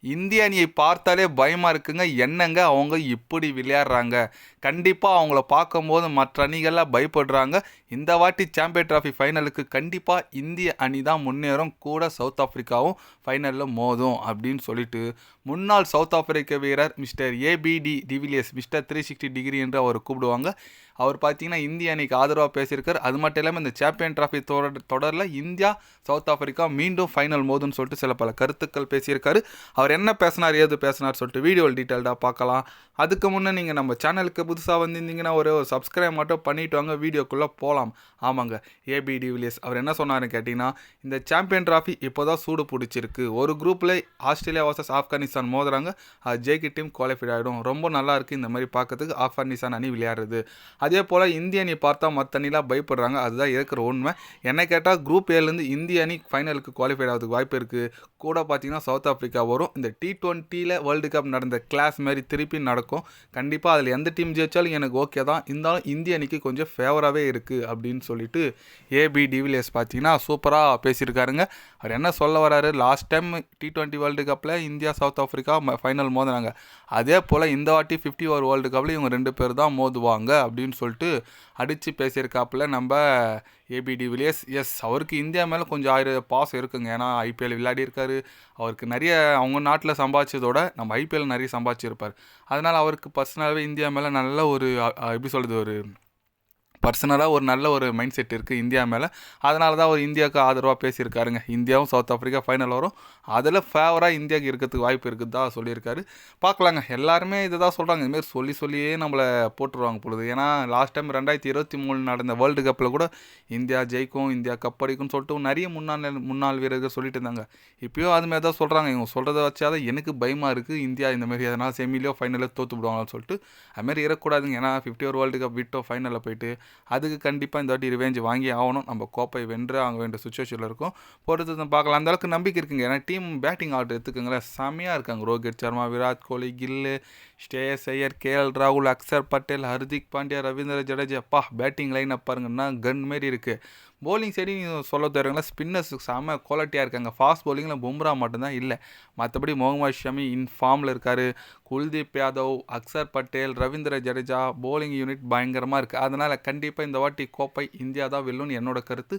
இந்திய அணியை பார்த்தாலே பயமாக இருக்குங்க. என்னங்க அவங்க இப்படி விளையாடுறாங்க? கண்டிப்பாக அவங்கள பார்க்கும்போது மற்ற அணிகள்லாம் பயப்படுறாங்க. இந்த வாட்டி சாம்பியன் ட்ராஃபி ஃபைனலுக்கு கண்டிப்பாக இந்திய அணி தான் முன்னேறும். கூட சவுத் ஆஃப்ரிக்காவும் ஃபைனலில் மோதும் அப்படின்னு சொல்லிட்டு முன்னாள் சவுத் ஆஃப்ரிக்க வீரர் mister ABD de Villiers mister three sixty degree என்று அவர் கூப்பிடுவாங்க. அவர் பார்த்தீங்கன்னா இந்திய அணிக்கு ஆதரவாக பேசியிருக்கார். அது மட்டும் இல்லாமல் இந்த சாம்பியன் ட்ராஃபி தொடர் தொடரில் இந்தியா சவுத் ஆஃப்ரிக்கா மீண்டும் ஃபைனல் மோதுன்னு சொல்லிட்டு சில பல கருத்துக்கள் பேசியிருக்காரு. அவர் அவர் என்ன பேசினார் ஏது பேசினார் சொல்லிட்டு வீடியோவில் டீட்டெயில்டாக பார்க்கலாம். அதுக்கு முன்னே நீங்கள் நம்ம சேனலுக்கு புதுசாக வந்திருந்தீங்கன்னா ஒரே ஒரு சப்ஸ்கிரைப் மட்டும் பண்ணிட்டு வாங்க வீடியோக்குள்ளே போகலாம் ஆமாங்க ஏபி டிவிலியர்ஸ் அவர் என்ன சொன்னாருன்னு கேட்டிங்கன்னா இந்த சாம்பியன் ட்ராஃபி இப்போ தான் சூடு பிடிச்சிருக்கு. ஒரு குரூப்பில் ஆஸ்திரேலியா வர்சஸ் ஆப்கானிஸ்தான் மோதுறாங்க. அது ஜெயிக்க டீம் குவாலிஃபைட் ஆகிடும் ரொம்ப நல்லா இருக்குது இந்த மாதிரி பார்க்கறதுக்கு. ஆப்கானிஸ்தான் அணி விளையாடுறது. அதே போல் இந்திய அணி பார்த்தா மற்ற அணிலாம் பயப்படுறாங்க. அதுதான் இருக்கிற உண்மை. என்ன கேட்டால் குரூப் ஏலேருந்து இந்திய அணி ஃபைனலுக்கு குவாலிஃபைட் ஆகிறதுக்கு வாய்ப்பு இருக்குது கூட பார்த்தீங்கன்னா சவுத் ஆஃப்ரிக்கா வரும். இந்த டி ட்வெண்ட்டியில் வேர்ல்டு கப் நடந்த கிளாஸ் மாதிரி திருப்பி நடக்கும். கண்டிப்பாக அதில் எந்த டீம் ஜெயிச்சாலும் எனக்கு ஓகே தான். இருந்தாலும் இந்திய அணிக்கு கொஞ்சம் ஃபேவராகவே இருக்குது அப்படின்னு சொல்லிட்டு ஏபி டிவிலியர்ஸ் பார்த்தீங்கன்னா சூப்பராக பேசியிருக்காருங்க. அவர் என்ன சொல்ல வராரு? Last time T twenty world கப்பில் இந்தியா சவுத் ஆஃப்ரிக்கா ஃபைனல் மோதினாங்க. அதே போல் இந்த வாட்டி ஃபிஃப்டி ஓவர் வேர்ல்டு கப்பில் இவங்க ரெண்டு பேர் தான் மோதுவாங்க அப்படின்னு சொல்லிட்டு அடித்து பேசியிருக்காப்புல நம்ம ஏபிடி வில்லியர்ஸ் எஸ் அவருக்கு இந்தியா மேலே கொஞ்சம் ஆயிரம் பாசம் இருக்குங்க. ஏன்னா ஐபிஎல் விளையாடி இருக்காரு அவருக்கு நிறைய அவங்க நாட்டில் சம்பாதிச்சதோட நம்ம ஐபிஎல் நிறைய சம்பாதிச்சிருப்பார். அதனால் அவருக்கு பர்சனலாகவே இந்தியா மேலே நல்ல ஒரு எப்படி சொல்கிறது ஒரு பர்சனலாக ஒரு நல்ல ஒரு மைண்ட் செட் இருக்குது இந்தியா மேலே. அதனால தான் அவர் இந்தியாவுக்கு ஆதரவாக பேசியிருக்காருங்க. இந்தியாவும் சவுத் ஆஃப்ரிக்கா ஃபைனல் வரும். அதில் ஃபேவராக இந்தியாவுக்கு இருக்கிறதுக்கு வாய்ப்பு இருக்குது தான் சொல்லியிருக்காரு. பார்க்கலாங்க. எல்லாருமே இதை தான் சொல்கிறாங்க இதுமாரி சொல்லி சொல்லியே நம்மளை போட்டுருவாங்க பொழுது. ஏன்னா லாஸ்ட் டைம் ரெண்டாயிரத்தி இருபத்தி மூணு நடந்த வேர்ல்டு கப்பில் கூட இந்தியா ஜெயிக்கும் இந்தியா கப் அடிக்கும்னு சொல்லிட்டு நிறைய முன்னாள் முன்னாள் வீரர்கள் சொல்லிட்டு இருந்தாங்க. இப்போயும் அதுமாரி தான் சொல்கிறாங்க இவங்க சொல்கிறத வச்சாதான் எனக்கு பயமாக இருக்குது இந்தியா இந்தமாரி எதனால் செமிலியோ ஃபைனலில் தோற்று விடுவாங்கன்னு சொல்லிட்டு. அதுமாரி இருக்கக்கூடாதுங்க ஏன்னா ஃபிஃப்டி ஒரு வேர்ல்டு கப் விட்டோ ஃபைனலில் போயிட்டு. அதுக்கு கண்டிப்பாக இந்த வாட்டி ரிவெஞ்ச் வாங்கி ஆகணும். நம்ம கோப்பை வென்று ஆக வேண்டிய சுச்சுவேஷனில் இருக்கும். பொறுத்து பார்க்கலாம். அந்த அளவுக்கு நம்பிக்கை இருக்குங்க. ஏன்னா டீம் பேட்டிங் ஆர்டர் எடுத்துக்கோங்களேன். செம்மையாக இருக்காங்க. ரோஹித் சர்மா விராட் கோலி கில்லு ஸ்ரேயஸ் ஐயர் கேஎல் ராகுல் அக்சர் பட்டேல் ஹர்திக் பாண்டியா ரவீந்திர ஜடேஜா. அப்பா பேட்டிங் லைன் அப் பாருங்கன்னா கன் மாரி இருக்குது போலிங் சைடு நீங்கள் சொல்ல தருங்களா? ஸ்பின்னர்ஸ் செம்ம குவாலிட்டியாக இருக்காங்க. ஃபாஸ்ட் போலிங்கில் பும்ரா மட்டும்தான் இல்லை. மற்றபடி முகமது ஷமி இன் ஃபார்மில் இருக்கார். குல்தீப் யாதவ் அக்சர் பட்டேல் ரவீந்திர ஜடேஜா போலிங் யூனிட் பயங்கரமாக இருக்குது அதனால் கண்டிப்பாக இந்த வாட்டி கோப்பை இந்தியா தான் வெல்லும்னு என்னோட கருத்து.